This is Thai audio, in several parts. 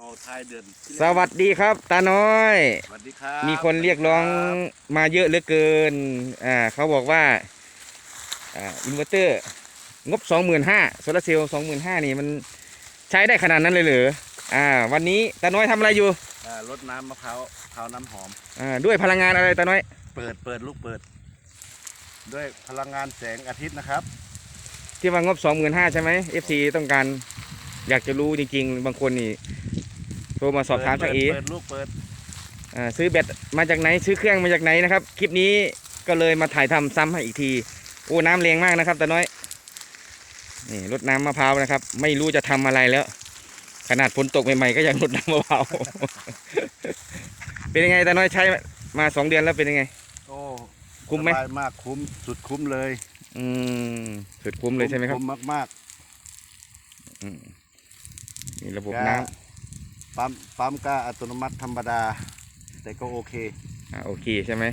เอาท้ายเดือนสวัสดีครับ ตาน้อย สวัสดีครับมีคนเรียกร้องมาเยอะเหลือเกิน อ่าเขาบอกว่า อ่าอินเวอร์เตอร์ งบ25,000โซลาร์เซลล์25,000นี่มันใช้ได้ขนาดนั้นเลยเหรอ อ่า วันนี้ตาน้อยทำอะไรอยู่อ่ารดน้ำมะพร้าวมะพร้าวน้ำหอม อ่าด้วยพลังงานอะไรตาน้อย เปิดเปิดลูกเปิด ด้วยพลังงานแสงอาทิตย์นะครับ ที่ว่างบ25,000ใช่ไหม FC ต้องการอยากจะรู้จริงๆ บางคนนี่ โทรมาสอบถามเปิจากดเอเปิดลูกเปิดอ่าซื้อแบตมาจากไหนซื้อเครื่องมาจากไหนนะครับ คลิปนี้ก็เลยมาถ่ายทำซ้ำให้อีกทีโอ้น้ำแรงมากนะครับตาน้อยนี่รดน้ำมะพร้าวนะครับ ไม่รู้จะทำอะไรแล้ว ขนาดฝนตกใหม่ๆก็ยังรดน้ำมะพร้าวเป็นยังไงตาน้อยใช้มาสองเดือนแล้วเป็นยังไงโอ้คุ้มไหมสบายมากคุ้มสุดคุ้มเลย อืมสุดคุ้มเลยใช่ไหมครับคุ้มมากอืมมีระบบๆน้ ปั๊มปั๊มก็อัตโนมัติธรรมดา แต่ก็โอเคำอ่าโอเคใช่ไหม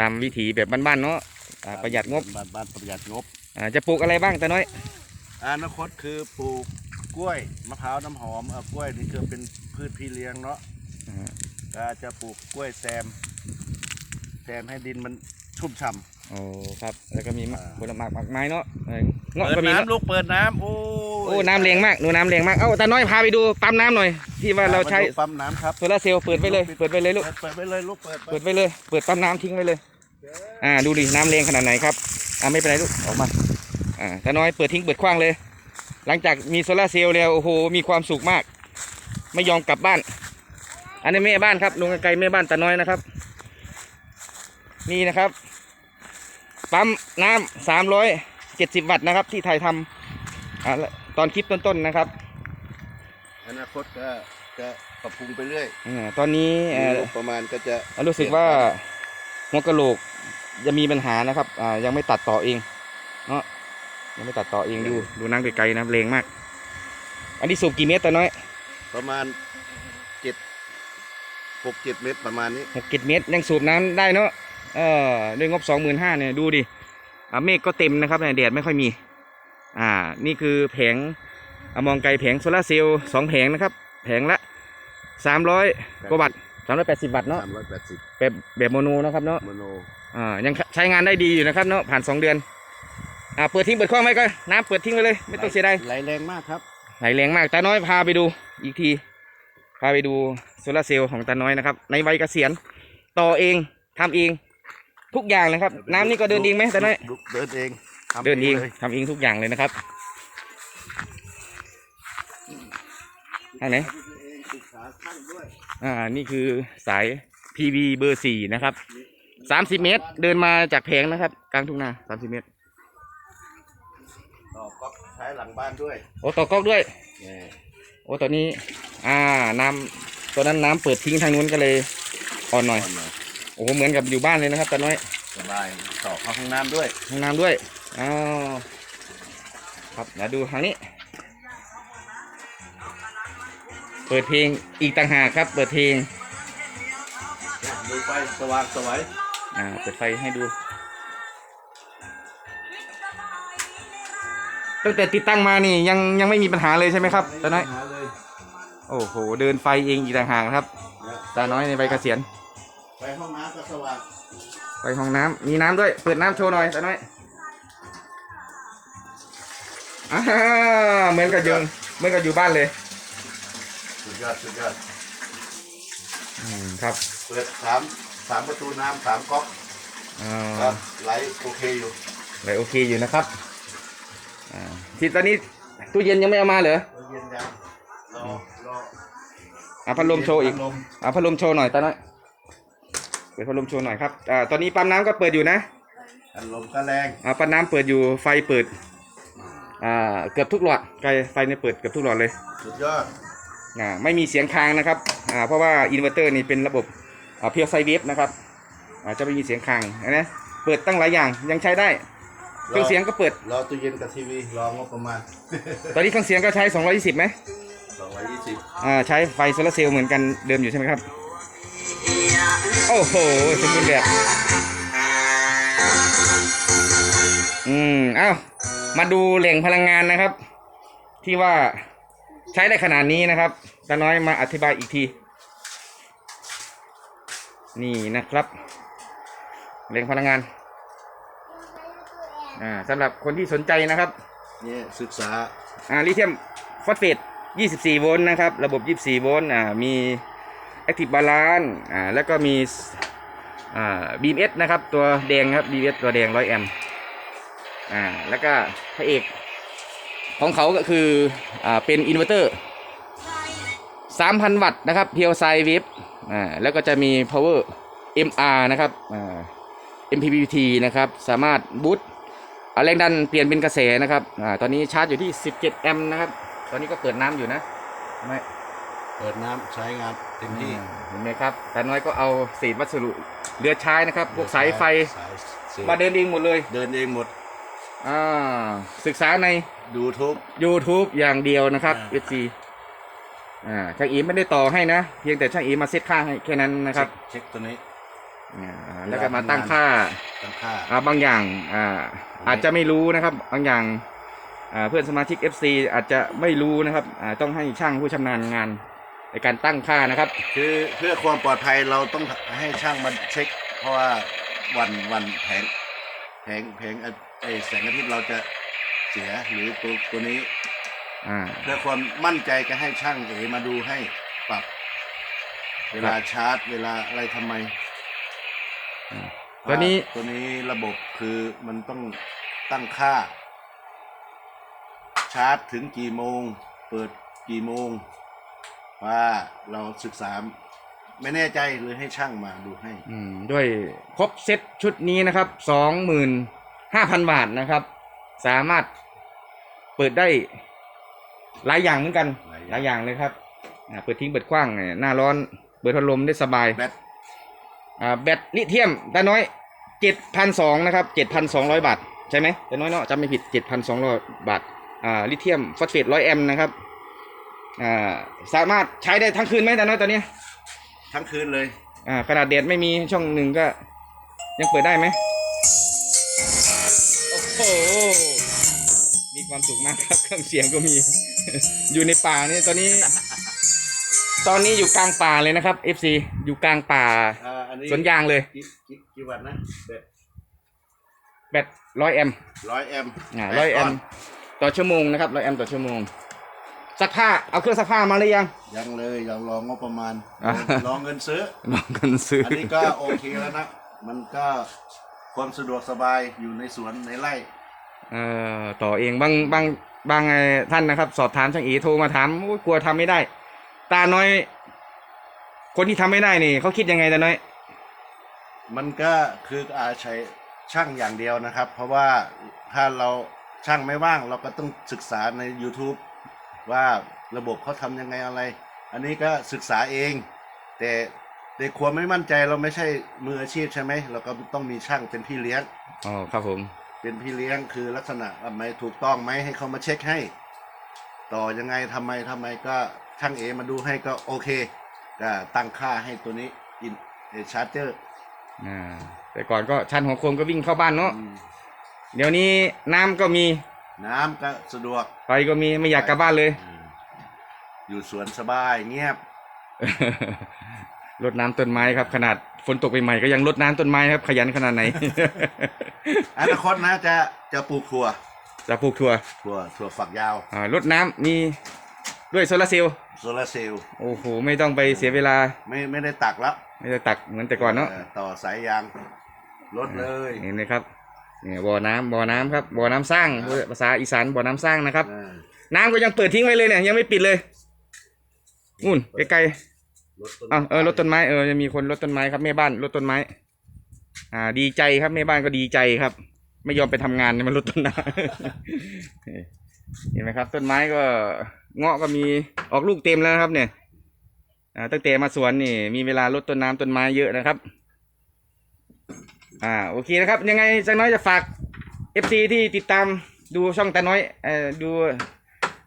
ตามวิถีแบบบ้านๆเนาะอ่าประหยัดงบบ้านบ้านประหยัดงบอ่าจะปลูกอะไรบ้างตาน้อย อนาคตคือปลูกกล้วยมะพร้าวน้ำหอมเอ่อกล้วยนี่คือเป็นพืชพี่เลี้ยงเนาะอ่า ก็จะปลูกกล้วยแซม แซมให้ดินมันชุ่มฉ่ำ โอ้ครับ แล้วก็มีมะอ่า ผลไม้มากไม้เนาะเออเงาะเปิก็ดมีเนาะน้ำลูกเปิดน้ำโอ้ยโอ้น้ำแรงมากหนูน้ำแรงมากเอ้าตาน้อยพาไปดูปั๊มน้ำหน่อย ที่ว่าเราใช้มดูปั๊มน้ำครับโซลาร์เซลล์เปิดไว้เลยเปิดไว้เลยลูกเปิดเปิดไปเลยลูกเปิดเปิดไว้เลย เปิดปั๊มน้ำทิ้งไว้เลย อ่า ดูดิ น้ำแรงขนาดไหนครับ อ่า ไม่เป็นไรลูก ออกมา อ่าตาน้อย เปิดทิ้ง เปิดขว้างเลย หลังจากมีโซลาร์เซลล์แล้ว โอ้โห มีความสุขมาก ไม่ยอมกลับบ้าน อันนี้แม่บ้านครับ ลุงไกลแม่บ้านตาน้อยนะครับ นี่นะครับ ปั๊มน้ำสามร้อยเจ็ดสิบวัตต์นะครับ ที่ไทยทำอ่าตอนคลิปต้นๆนะครับ อนาคตก็จะปรับปรุงไปเรื่อยอ่าตอนนี้เอ่อประมาณก็จะรู้สึกว่าหัวกะโหลกจะมีปัญหานะครับอ่ายังไม่ตัดต่อเองเนาะยังไม่ตัดต่อเองดูดูนั่งไกลๆนะแรงมาก อันนี้สูบกี่เมตรตาน้อย ประมาณเจ็ดหกเจ็ดเมตรประมาณนี้หกเจ็ดเมตรยังสูบน้ำได้เนาะ เออด้วยงบสองหมื่นห้าเนี่ยดูดิอ่าเมฆก็เต็มนะครับเนี่ยแดดไม่ค่อยมี อ่า นี่คือแผงอามองไกลแผงโซลาร์เซลล์สองแผงนะครับ แผงละสามร้อยกว่าวัตต์สามร้อยแปดสิบวัตต์เนาะสามร้อยแปดสิบแบบแบบโมโนนะครับเนาะโมโนอ่ายังใช้งานได้ดีอยู่นะครับเนาะผ่านสองเดือนอ่าเปิดทิ้งเปิดคล้องไว้ก็น้ำเปิดทิ้งไว้เลย ไม่ต้องเสียดายไหลแรงมากครับไหลแรงมากตาน้อยพาไปดูอีกที พาไปดูโซลาร์เซลล์ของตาน้อยนะครับ ในวัยเกษียณต่อเองทำเอง ทุกอย่างนะครับ น้ำนี่ก็เดินเองไหมตาน้อยลุกเดินเองทำเดินเองลยทำเองทุกอย่างเลยนะครับทางไหนเองศึกษาช่างด้วยอ่านี่คือสาย PV เบอร์สี่นะครับสามสิบเมตร เดินมาจากแผงนะครับ กลางทุ่งนาสามสิบเมตรต่อก๊อกใช้หลังบ้านด้วยโอ้ต่อก๊อกด้วย นี่โอ้ตัวนี้ อ่าน้ำตัวนั้นน้ำเปิดทิ้งทางนู้นก็เลยอ่อนหน่อย ก่อนหน่อย โอ้โหเหมือนกับอยู่บ้านเลยนะครับตาน้อยสบายต่อเข้าห้องน้ำด้วยห้องน้ำด้วยอ้าวครับเดี๋ยวดูทางนี้ เปิดเพลงอีกต่างหากครับ เปิดเพลงดูไฟสว่างสวยอ่าเปิดไฟให้ดูตั้งแต่ติดตั้งมานี่ยังยังไม่มีปัญหาเลยใช่ไหมครับตาน้อยไม่มีปัญหเลยโอ้โห เดินไฟเองอีกต่างหากครับเนี่ยตาน้อยในใบเกษียณ ไปห้องน้ำก็สว่างไปห้องน้ำมีน้ำด้วย เปิดน้ำโชว์หน่อยตาน้อยอ่าเหมือนกับอยู่เหมือนกับอยู่บ้านเลยสุดยอดสุดยอดอืมครับเปิดสามสามประตูน้ำสามก๊อกอ่ก็าไหลโอเคอยู่เลยโอเคอยู่นะครับอ่าที่ตอนนี้ตู้เย็นยังไม่เอามาเหรอเย็นยังรอรออะพัดลมโชว์อีกพัดลม อะพัดลมโชว์หน่อยตาน้อย เปิดพัดลมโชว์หน่อยครับอ่าตอนนี้ปั๊มน้ำก็เปิดอยู่นะพัดลมก็แรงอ่าปั๊มน้ำเปิดอยู่ไฟเปิดอ่าเกือบทุกหลอดไฟไฟเนี่ยเปิดเกือบทุกหลอดเลยสุดยอดอ่าไม่มีเสียงค้างนะครับอ่าเพราะว่าอินเวอร์เตอร์นี่เป็นระบบอ่าเพียวไซเวฟนะครับอ่าจะไม่มีเสียงค้างนะเปิดตั้งหลายอย่างยังใช้ได้เครื่องเสียงก็เปิด รอตู้เย็นกับทีวีรองบประมาณ ตอนนี้เครื่องเสียงก็ใช้ 220ไหม220อ่าใช้ไฟโซลาร์เซลล์เหมือนกันเดิมอยู่ใช่ไหมครับ โอ้โห สมบูรณ์แบบ อืม เอ้า มาดูแหล่งพลังงานนะครับ ที่ว่าใช้ได้ขนาดนี้นะครับตาน้อยมาอธิบายอีกที นี่นะครับแรงพลังงาน อ่าสำหรับคนที่สนใจนะครับ เนี่ยศึกษา อ่าลิเธียมฟอสเฟต24 โวลต์นะครับ ระบบ 24 โวลต์ อ่า มี Active Balance อ่าแล้วก็มีอ่า BMS นะครับ ตัวแดงครับ BMS ตัวแดง100แอมป์อ่าแล้วก็พระเอกของเขาก็คืออ่าเป็นอินเวอร์เตอร์3,000 วัตต์นะครับเพียวไซเวฟอ่าแล้วก็จะมี power MR นะครับอ่า MPPT นะครับ สามารถบูตแรงดันเปลี่ยนเป็นกระแสนะครับอ่าตอนนี้ชาร์จอยู่ที่ 17 แอมป์นะครับ ตอนนี้ก็เปิดน้ำอยู่นะไม่เปิดน้ำใช้งาน ต็มที่เห็นไหมครับแต่น้อยก็เอาเศษวัสดุเหลือใช้นะครับ พวกสายไฟสายเสียบมาเดินเองหมดเลย เดินเองหมดอ่าศึกษาในดูทุก YouTube อย่างเดียวนะครับอ่า FC อ่าช่างอีไม่ได้ต่อให้นะ เพียงแต่ช่างอีมาเซตค่าให้แค่นั้นนะครับ เช็คตัวนี้อ่าแล้วก็มาตั้งค่าตั้งค่าอ่าบางอย่างอ่าอาจจะไม่รู้นะครับ บางอย่างอ่าเพื่อนสมาชิก FC อาจจะไม่รู้นะครับอ่าต้องให้ช่างผู้ชำนาญงาน ในการตั้งค่านะครับ คือเพื่อความปลอดภัยเราต้องให้ช่างมันเช็ค เพราะว่าวันวันแผงแผงแผงไอ้ไอ้แสงอาทิตย์เราจะเสียหรือตัวตัวนี้อ่าเพื่อความมั่นใจก็ให้ช่างเอมาดูให้ปรับ เวลาชาร์จ เวลาอะไรทำไมอืมตัวนี้าตัวนี้ระบบคือมันต้องตั้งค่า ชาร์จถึงกี่โมง เปิดกี่โมง ว่าเราศึกษาไม่แน่ใจเลยให้ช่างมาดูให้ อืมด้วยครบเซตชุดนี้นะครับสองหมื่นห้าพันบาทนะครับ สามารถเปิดได้หลายอย่างเหมือนกันหลายอย่างหลายอย่างเลยครับอ่าเปิดทิ้งเปิดกว้างเนี่ยหน้าร้อน เปิดพัดลมได้สบายแบตอ่าแบตลิเธียมตาน้อยเจ็ดพันสองนะครับเจ็ดพันสองร้อยบาท ใช่ไหมตาน้อยเนาะจำไม่ผิดเจ็ดพันสองร้อยบาทอ่าลิเธียมฟอสเฟตร้อยแอมนะครับ อ่าสามารถใช้ได้ทั้งคืนไหมตาน้อยตอนนี้ทั้งคืนเลยอ่าขนาดแดดไม่มีช่องหนึ่งก็ ยังเปิดได้ไหมโอ้โหมีความสุขมากครับเครื่องเสียงก็มี อยู่ในป่านี่ตอนนี้ ตอนนี้อยู่กลางป่าเลยนะครับ FC อยู่กลางป่าอ่าอันนี้สวนยางเลย กี่กี่กี่วัตต์นะแบตแบตร้อยแอมป์ร้อยแอมป์อ่าร้อยแอมป์ต่อชั่วโมงนะครับร้อยแอมป์ต่อชั่วโมง ซักผ้าเอาเครื่องซักผ้ามาหรือยัง ยังเลยยังรองงบประมาณอ่ารองเงินซื้อ ลองกันซื้ออันนี้ก็โอเคแล้วนะ มันก็ความสะดวกสบายอยู่ในสวนในไร่ เอ่อต่อเองบางบางบางไอ้ท่านนะครับ สอบถามช่างเอโทรมาถามโอ้ยกลัวทำไม่ได้ ตาน้อย คนที่ทำไม่ได้นี่เขาคิดยังไงตาน้อย มันก็คืออาใช้ช่างอย่างเดียวนะครับ เพราะว่าถ้าเราช่างไม่ว่างเราก็ต้องศึกษาใน YouTube ว่าระบบเขาทำยังไงอะไร อันนี้ก็ศึกษาเอง แต่ในความไม่มั่นใจเราไม่ใช่มืออาชีพใช่ไหมเราก็ต้องมีช่างเป็นพี่เลี้ยง อ๋อครับผม เป็นพี่เลี้ยงคือลักษณะทำไมถูกต้องไหมให้เขามาเช็คให้ ต่อยังไงทำไมทำไมก็ช่างเอมาดูให้ก็โอเคก็ตั้งค่าให้ตัวนี้อินชาร์เจอร์อ่าแต่ก่อนก็ชั้นหัวโคมก็วิ่งเข้าบ้านเนาะเดี๋ยวนี้น้ำก็มี น้ำก็สะดวกไฟก็มีไม่อยากกลับบ้านเลย อืมอยู่สวนสบายเงียบ รดน้ำต้นไม้ครับ ขนาดฝนตกใหม่ๆก็ยังรดน้ำต้นไม้ครับ ขยันขนาดไหน อนาคตนะจะจะปลูกถั่วจะปลูกถั่วถั่วถั่วฝักยาวอ่ารดน้ำมีด้วยโซลาร์เซลล์โซลาร์เซลล์โอ้โหไม่ต้องไปเสียเวลาไม่ไม่ได้ตักแล้วไม่ได้ตักเหมือนแต่ก่อนเนาะ ต่อสายยางลดเลย เห็นไหมครับ เนี่ยบ่อน้ำบ่อน้ำครับบ่อน้ำสร้างภาษาอีสานบ่อน้ำสร้างนะครับ อ่าน้ำก็ยังเปิดทิ้งไว้เลยเนี่ยยังไม่ปิดเลยนู่นไกลลดต้นๆอ้าวเออรถต้นไม้เออจะมีคนรถต้นไม้ครับแม่บ้านรถต้นไม้ อ่า ดีใจครับแม่บ้านก็ดีใจครับ ไม่ยอมไปทำงานเนี่ยมันรถต้นไม้ เห็นไหมครับ ต้นไม้ก็เงาะก็มีออกลูกเต็มแล้วนะครับ เนี่ย อ่าตั้งแต่มาสวนนี่ มีเวลารดต้นน้ำต้นไม้เยอะนะครับ อ่าโอเคนะครับ ยังไงจังน้อยจะฝาก FC ที่ติดตามดูช่องตาน้อยเอ่อดู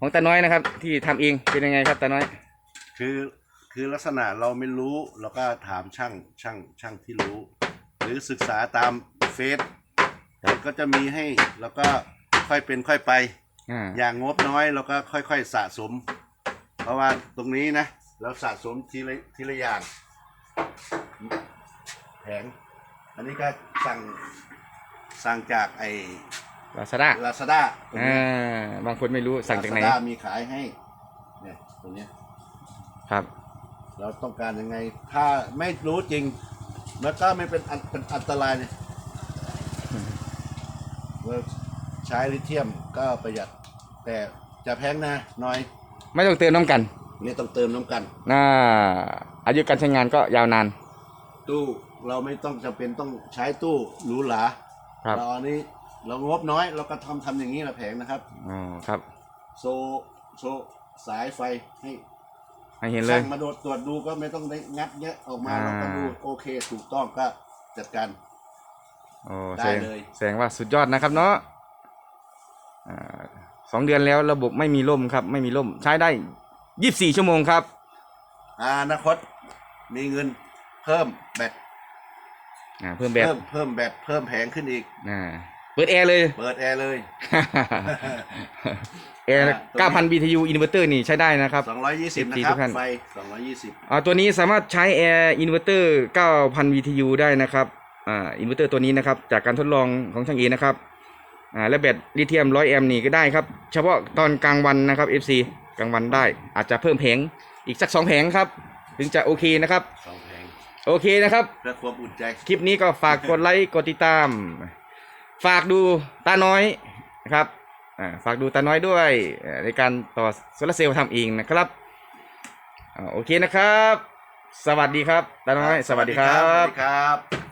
ของตาน้อยนะครับ ที่ทำเองเป็นยังไงครับตาน้อยคือคือลักษณะเราไม่รู้เราก็ถามช่างช่างช่างที่รู้ หรือศึกษาตามเฟซก็จะมีให้แล้วก็ค่อยเป็นค่อยไป อ่าอย่างงบน้อยเราก็ค่อยๆสะสม เพราะว่าตรงนี้นะ เราสะสมทีละทีละอย่าง แผง อันนี้ก็สั่งสั่งจากไอ้ลาซาด้าลาซาด้าอ่าบางคนไม่รู้สั่งจากไหนมีขายให้เนี่ยตรงเนี้ยครับ เราต้องการยังไง ถ้าไม่รู้จริงมันก็ไม่เป็นอันเป็นอันตรายเนี่ยเราใช้ลิเธียมก็ประหยัด แต่จะแพงนะน้อยไม่ต้องเติมน้ำกันนี่ต้องเติมน้ำกัน น่าอายุการใช้งานก็ยาวนาน ตู้ เราไม่ต้องจำเป็นต้องใช้ตู้หรูหราครับ เราอันนี้เรางบน้อยเราก็ทำทำอย่างนี้ละแผงนะครับ อ๋อครับ โซโซสายไฟให้ให้เห็นเลยช่างมาโดดตรวจดูก็ไม่ต้องได้งัดแยะออกมาอ่า เราก็ดูโอเคถูกต้องก็จัดการ โอ้ได้แสดงเลย แสดงว่าสุดยอดนะครับเนาะอ่าสองเดือนแล้วระบบไม่มีล่มครับ ไม่มีล่มใช้ได้ยี่สิบสี่ชั่วโมงครับ อาอนาคตมีเงินเพิ่มแบต อ่าเพิ่มแบบเพิ่มเพิ่มแบตเพิ่มแผงขึ้นอีกอ่าเปิดแอร์เลย เปิดแอร์เลย แอร์อ่าตัวนี้9,000 BTU อินเวอร์เตอร์นี่ใช้ได้นะครับ 220 นะ14ครัทุบกท่าน ไฟ 220 อ่าตัวนี้สามารถใช้แอร์อินเวอร์เตอร์ 9,000 BTU ได้นะครับอ่าอินเวอร์เตอร์ตัวนี้นะครับ จากการทดลองของช่างเอนะครับอ่าและแบตลิเธียม 100 แอมป์นี่ก็ได้ครับ เฉพาะตอนกลางวันนะครับ FC กลางวันได้อาจจะเพิ่มแผงอีกสัก 2 แผงครับ ถึงจะโอเคนะครับสองแผง โอเคนะครับ เพื่อความอุ่นใจ คลิปนี้ก็ฝากกดไลค์กดติดตาม ฝากดูตาน้อยนะครับอ่าฝากดูตาน้อยด้วยเอ่อในการต่อโซลาร์เซลล์ทำเองนะครับอ่าโอเคนะครับ สวัสดีครับตาน้อย สวัสดีครัสวับ สดีครับ